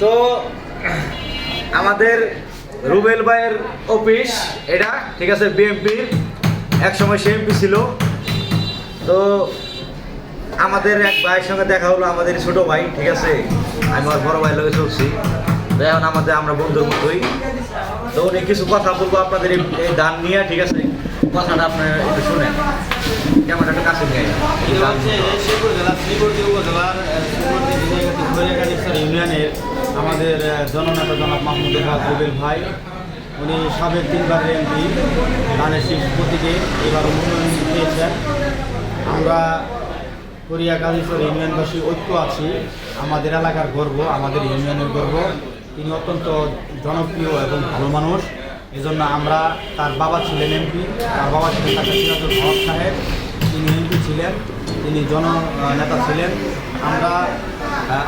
তো, আমাদের রুবেল ভাইয়ের অফিস, এটা, ঠিক আছে বিএমপির এক সময় সে এমপি ছিল। তো, আমাদের এক ভাইয়ের সঙ্গে দেখা হলো, আমাদের ছোট ভাই, ঠিক আছে? আমি আমার বড় ভাইয়ের লোকে চলছি। তো এখন আমাদের আমরা বন্ধুর মতোই। তো উনি কিছু কথা বলব আপনাদের এই গান নিয়ে, ঠিক আছে? কথাটা আপনারা একটু শুনেন। ক্যামেরাটা কাছে নিয়ে। এটা হচ্ছে শেরপুর জেলা শ্রীবর্তী ইউনিয়নের আমাদের জননেতা জনাব মাহমুদ রুবেল ভাই, উনি সাবেক তিনবার এমপি ধানের শীষ প্রতীকে এবার মনোনয়ন দিয়েছেন। আমরা কোরিয়া কালীশ্বর ইউনিয়নবাসী ঐক্য আছি। আমাদের এলাকার গর্ব, আমাদের ইউনিয়নের গর্ব। তিনি অত্যন্ত জনপ্রিয় এবং ভালো মানুষ। এজন্য আমরা তার বাবা ছিলেন এমপি, তার বাবা ছিলেন তাকে সিরাজুল হক সাহেব। তিনি এমপি ছিলেন, তিনি জন নেতা ছিলেন। আমরা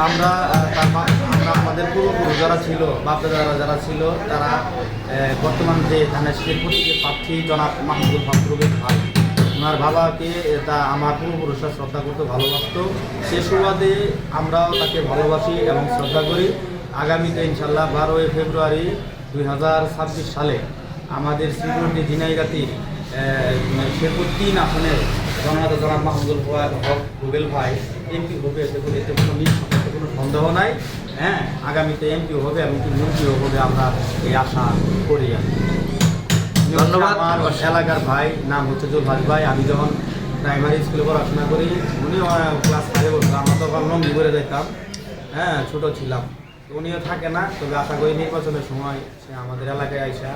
আমরা তার আমরা আমাদের পূর্বপুরুষ যারা ছিল, বাপদাদারা যারা ছিল, তারা বর্তমান যে ধানের শীতের প্রতীকের প্রার্থী জনাব মাহমুদুল হক ভাই। ওনার বাবাকে তা আমার পূর্বপুরুষরা শ্রদ্ধা করতে ভালোবাসত। সে সুবাদে আমরাও তাকে ভালোবাসি এবং শ্রদ্ধা করি। আগামীতে ইনশাল্লাহ বারোই ফেব্রুয়ারি দুই হাজার ছাব্বিশ সালে আমাদের শ্রীগুন্ডি ঝিনাইগাতির শেরপুর তিন আসনের জননেতা জনাব মাহমুদুল হক রুবেল ভাই এমপি হবে এতে কোনো এতে কোনো এতে কোনো সন্দেহ নাই। হ্যাঁ আগামীতে এমপি হবে এবং কি মন্ত্রীও হবে আমরা এই আশা করি আর ধন্যবাদ। আমার এলাকার ভাই নাম হচ্ছে জুলহাজ ভাই। আমি যখন প্রাইমারি স্কুলে পড়াশোনা করি উনিও ক্লাস ফাইভে পড়তো আমরা তখন লঙ্গি করে দেখতাম হ্যাঁ ছোটো ছিলাম। উনিও থাকে না, তবে আশা করি নির্বাচনের সময় সে আমাদের এলাকায় আইসা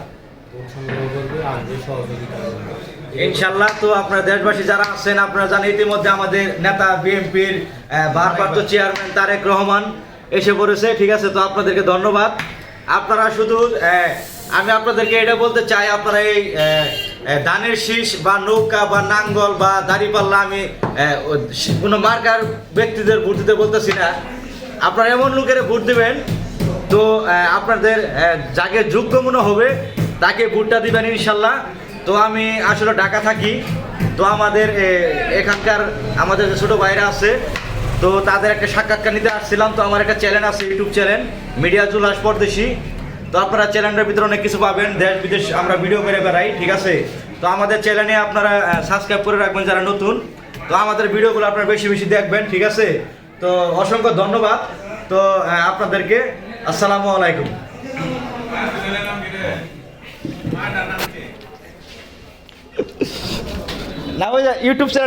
ইনশাল্লাহ, তো আপনারা দেশবাসী যারা আছেন, আপনারা জানেন ইতিমধ্যে আমাদের নেতা বিএনপির ভারপ্রাপ্ত চেয়ারম্যান তারেক রহমান এসে পড়েছে, ঠিক আছে? তো আপনাদেরকে ধন্যবাদ। আপনারা শুধু আমি আপনাদেরকে এটা বলতে চাই, আপনারা এই ধানের শীষ বা নৌকা বা নাঙ্গল বা দাড়িপাল্লা আমি কোনো মার্কার ব্যক্তিদের ভোট দিতে বলতেছি না। আপনারা এমন লোকের ভোট দেবেন, তো আপনাদের যাকে যোগ্য মনে হবে, তাকে ভোটটা দিবেন ইনশাল্লাহ। তো আমি আসলে ঢাকা থাকি, তো আমাদের এখানকার আমাদের যে ছোটো ভাইরা আছে, তো তাদের একটা সাক্ষাৎকার নিতে আসছিলাম, তো আমার একটা চ্যানেল আছে, ইউটিউব চ্যানেল, মিডিয়া জুলাস পরদেশি। তো আপনারা চ্যানেলটার ভিতরে অনেক কিছু পাবেন, দেশ বিদেশ আমরা ভিডিও মেরে বেড়াই, ঠিক আছে? তো আমাদের চ্যানেলে আপনারা সাবস্ক্রাইব করে রাখবেন যারা নতুন। তো আমাদের ভিডিওগুলো আপনারা বেশি বেশি দেখবেন, ঠিক আছে? তো অসংখ্য ধন্যবাদ। তো আপনাদেরকে আসসালামু আলাইকুম। না ওই ইউটিউব চ্যানেল